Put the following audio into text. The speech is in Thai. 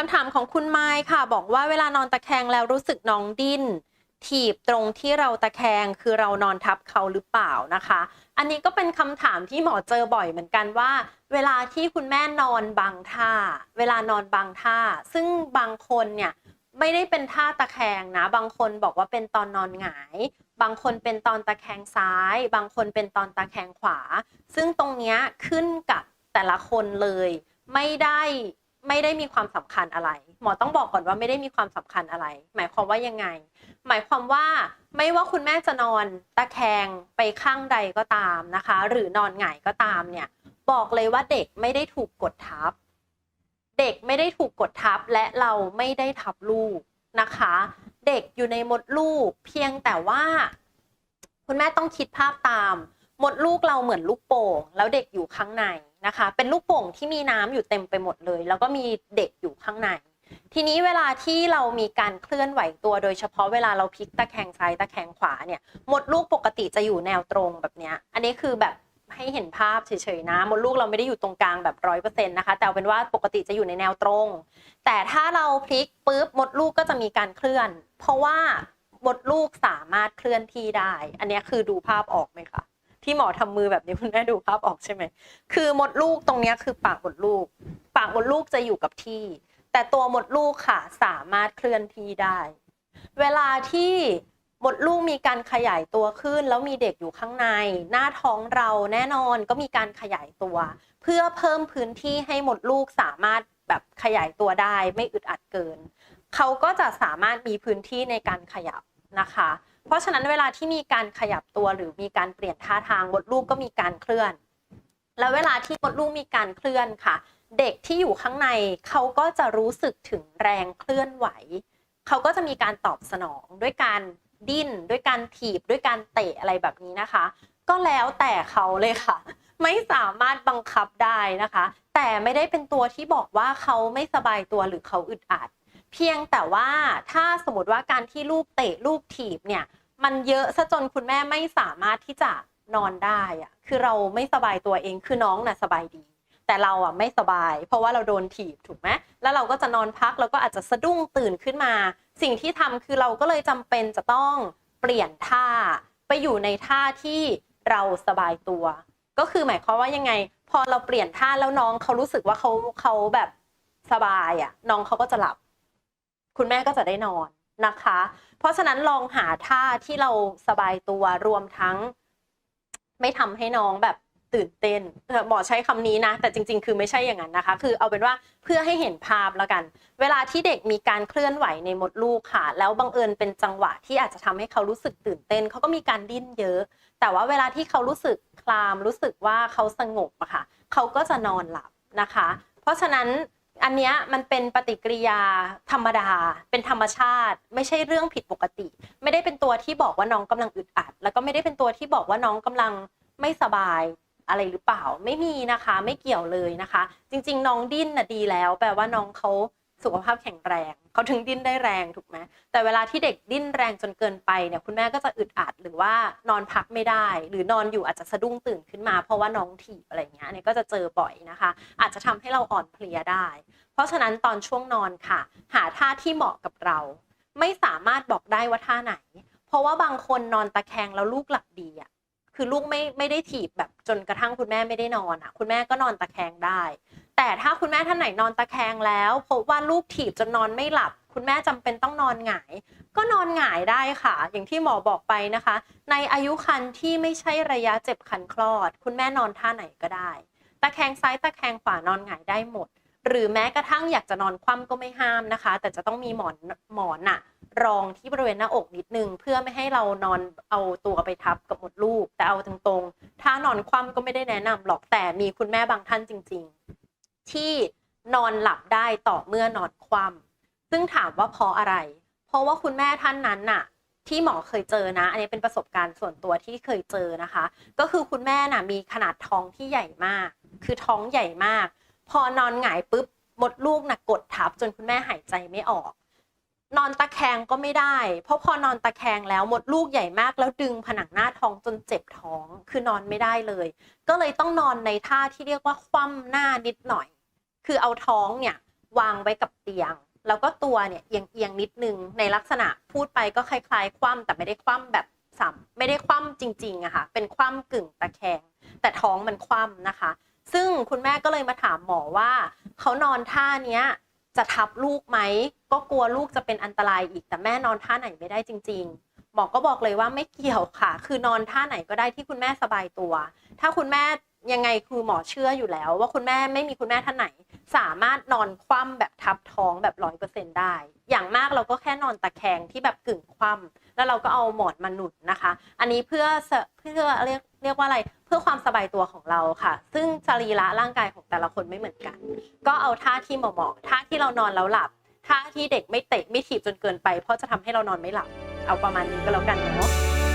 คำถามของคุณไมค์ค่ะ บอกว่าเวลานอนตะแคงแล้วรู้สึกน้องดิ้น ถีบตรงที่เราตะแคงคือเรานอนทับเขาหรือเปล่านะคะ อันนี้ก็เป็นคำถามที่หมอเจอบ่อยเหมือนกันว่า เวลาที่คุณแม่นอนบางท่า เวลานอนบางท่า ซึ่งบางคนเนี่ยไม่ได้เป็นท่าตะแคงนะ บางคนบอกว่าเป็นตอนนอนหงาย บางคนเป็นตอนตะแคงซ้าย บางคนเป็นตอนตะแคงขวา ซึ่งตรงนี้ขึ้นกับแต่ละคนเลย ไม่ได้ ไม่ได้มีความสำคัญอะไร หมอต้องบอกก่อนว่าไม่ได้มีความสำคัญอะไร หมายความว่ายังไง หมายความว่าไม่ว่าคุณแม่จะนอนตะแคงไปข้างใดก็ตามนะคะ หรือนอนหงายก็ตามเนี่ย บอกเลยว่าเด็กไม่ได้ถูกกดทับ เด็กไม่ได้ถูกกดทับและเราไม่ได้ทับลูกนะคะ เด็กอยู่ในมดลูก เพียงแต่ว่า คุณแม่ต้องคิดภาพตาม มดลูกเราเหมือนลูกโป่ง แล้วเด็กอยู่ข้างใน นะคะ เป็นลูกโป่งที่มีน้ำอยู่เต็มไปหมดเลย แล้วก็มีเด็กอยู่ข้างใน ทีนี้เวลาที่เรามีการเคลื่อนไหวตัวโดยเฉพาะเวลาเราพลิกตะแคงซ้ายตะแคงขวาเนี่ยมดลูกปกติจะอยู่แนวตรงแบบเนี้ยอันนี้คือแบบให้เห็นภาพเฉยๆนะมดลูกเราไม่ได้อยู่ตรงกลางแบบร้อยเปอร์เซ็นต์นะคะ แต่เอาเป็นว่าปกติจะอยู่ในแนวตรง แต่ถ้าเราพลิกปุ๊บมดลูกก็จะมีการเคลื่อน เพราะว่ามดลูกสามารถเคลื่อนที่ได้ อันนี้คือดูภาพออกไหมคะ ที่หมอทำมือแบบนี้คุณแม่ดูภาพออกใช่ไหมคือมดลูกตรงนี้คือปากมดลูก ปากมดลูกจะอยู่กับที่ แต่ตัวมดลูกค่ะสามารถเคลื่อนที่ได้ เวลาที่มดลูกมีการขยายตัวขึ้น แล้วมีเด็กอยู่ข้างใน หน้าท้องเราแน่นอนก็มีการขยายตัว เพื่อเพิ่มพื้นที่ให้มดลูกสามารถแบบขยายตัวได้ไม่อึดอัดเกิน เขาก็จะสามารถมีพื้นที่ในการขยับนะคะ เพราะฉะนั้นเวลาที่มีการขยับตัวหรือมีการเปลี่ยนท่าทางมดลูกก็มีการเคลื่อน แล้วเวลาที่มดลูกมีการเคลื่อนค่ะ เด็กที่อยู่ข้างในเขาก็จะรู้สึกถึงแรงเคลื่อนไหว เขาก็จะมีการตอบสนองด้วยการดิ้นด้วยการถีบด้วยการเตะอะไรแบบนี้นะคะ ก็แล้วแต่เขาเลยค่ะ ไม่สามารถบังคับได้นะคะ แต่ไม่ได้เป็นตัวที่บอกว่าเขาไม่สบายตัวหรือเขาอึดอัด เพียงแต่ว่าถ้าสมมติว่าการที่ลูกเตะลูกถีบเนี่ย มันเยอะซะจนคุณแม่ไม่สามารถที่จะนอนได้อะคือเราไม่สบายตัวเองคือน้องน่ะสบายดี แต่เราอะไม่สบาย เพราะว่าเราโดนถีบถูกไหมแล้วเราก็จะนอนพักแล้วก็อาจจะสะดุ้งตื่นขึ้นมา สิ่งที่ทำคือเราก็เลยจำเป็นจะต้องเปลี่ยนท่า ไปอยู่ในท่าที่เราสบายตัว ก็คือหมายความว่ายังไง พอเราเปลี่ยนท่าแล้วน้องเขารู้สึกว่าเขาเขาแบบสบายอะน้องเขาก็จะหลับ คุณแม่ก็จะได้นอน นะคะ เพราะฉะนั้นลองหาท่าที่เราสบายตัวรวมทั้ง ไม่ทำให้น้องแบบตื่นเต้นเออหมอใช้คำนี้นะ แต่จริง ๆ คือไม่ใช่อย่างนั้นนะคะ คือเอาเป็นว่าเพื่อให้เห็นภาพแล้วกัน เวลาที่เด็กมีการเคลื่อนไหวในมดลูกค่ะ แล้วบังเอิญเป็นจังหวะที่อาจจะทำให้เขารู้สึกตื่นเต้น เขาก็มีการดิ้นเยอะ แต่ว่าเวลาที่เขารู้สึกคลามรู้สึกว่าเขาสงบอะค่ะ เขาก็จะนอนหลับนะคะ เพราะฉะนั้น อันเนี้ยมันเป็นปฏิกิริยาธรรมดา เป็นธรรมชาติ ไม่ใช่เรื่องผิดปกติ ไม่ได้เป็นตัวที่บอกว่าน้องกำลังอึดอัด แล้วก็ไม่ได้เป็นตัวที่บอกว่าน้องกำลังไม่สบายอะไรหรือเปล่า ไม่มีนะคะ ไม่เกี่ยวเลยนะคะ จริง ๆ น้องดิ้นน่ะดีแล้ว แปลว่าน้องเขา สุขภาพแข็งแรงเขาถึงดิ้นได้แรงถูกไหมแต่เวลาที่เด็กดิ้นแรงจนเกินไปเนี่ยคุณแม่ก็จะอึดอัดหรือว่านอนพักไม่ได้ หรือนอนอยู่อาจจะสะดุ้งตื่นขึ้นมา เพราะว่าน้องถีบอะไรเงี้ยเนี่ยก็จะเจอบ่อยนะคะ อาจจะทำให้เราอ่อนเพลียได้ เพราะฉะนั้นตอนช่วงนอนค่ะ หาท่าที่เหมาะกับเรา ไม่สามารถบอกได้ว่าท่าไหน เพราะว่าบางคนนอนตะแคงแล้วลูกหลับดีอะคือลูกไม่ไม่ได้ถีบแบบจนกระทั่งคุณแม่ไม่ได้นอนอะ คุณแม่ก็นอนตะแคงได้ แต่ถ้าคุณแม่ท่านไหนนอนตะแคงแล้วพบว่าลูกถีบจนนอนไม่หลับ คุณแม่จำเป็นต้องนอนหงาย ก็นอนหงายได้ค่ะ อย่างที่หมอบอกไปนะคะ ในอายุครรภ์ที่ไม่ใช่ระยะเจ็บคันคลอด คุณแม่นอนท่าไหนก็ได้ ตะแคงซ้ายตะแคงขวานอนหงายได้หมด หรือแม้กระทั่งอยากจะนอนคว่ำก็ไม่ห้ามนะคะ แต่จะต้องมีหมอนหมอนอะรองที่บริเวณหน้าอกนิดนึง เพื่อไม่ให้เรานอนเอาตัวไปทับกับหมดลูก แต่เอาตรงๆ ถ้านอนคว่ำก็ไม่ได้แนะนำหรอกแต่มีคุณแม่บางท่านจริงๆ ที่นอนหลับได้ต่อเมื่อนอนคว่ำซึ่งถามว่าเพราะอะไร เพราะว่าคุณแม่ท่านนั้นน่ะ ที่หมอเคยเจอนะ อันนี้เป็นประสบการณ์ส่วนตัวที่เคยเจอนะคะ ก็คือคุณแม่น่ะมีขนาดท้องที่ใหญ่มาก คือท้องใหญ่มาก พอนอนหงายปุ๊บมดลูกน่ะกดทับจนคุณแม่หายใจไม่ออก นอนตะแคงก็ไม่ได้ เพราะพอนอนตะแคงแล้วมดลูกใหญ่มาก แล้วดึงผนังหน้าท้องจนเจ็บท้อง คือนอนไม่ได้เลย ก็เลยต้องนอนในท่าที่เรียกว่าคว่ำหน้านิดหน่อย คือเอาท้องเนี่ยวางไว้กับเตียง แล้วก็ตัวเนี่ยเอียงเอียงนิดนึงในลักษณะพูดไปก็คล้ายๆ คว่ำแต่ไม่ได้คว่ำแบบสัมไม่ได้คว่ำจริงๆอะค่ะเป็นคว่ำกึ่งตะแคง แต่ท้องมันคว่ำนะคะ ซึ่งคุณแม่ก็เลยมาถามหมอว่าเขานอนท่าเนี้ยจะทับลูกไหมก็กลัวลูกจะเป็นอันตรายอีก แต่แม่นอนท่าไหนไม่ได้จริง ๆ หมอก็บอกเลยว่าไม่เกี่ยวค่ะ คือนอนท่าไหนก็ได้ที่คุณแม่สบายตัว ถ้าคุณแม่ยังไงคือหมอเชื่ออยู่แล้ว ว่าคุณแม่ไม่มีคุณแม่ท่านไหน สามารถนอนคว่ำแบบทับท้องแบบร้อยเปอร์เซ็นได้ อย่างมากเราก็แค่นอนตะแคงที่แบบกึ่งคว่ำแล้วเราก็เอาหมอนมาหนุนนะคะ อันนี้เพื่อเพื่อเรียกเรียกว่าอะไรเพื่อความสบายตัวของเราค่ะ ซึ่งสรีระร่างกายของแต่ละคนไม่เหมือนกัน ก็เอาท่าที่เหมาะๆท่าที่เรานอนแล้วหลับท่าที่เด็กไม่เตะไม่ถีบจนเกินไป เพราะจะทำให้เรานอนไม่หลับ เอาประมาณนี้ก็แล้วกันเนาะ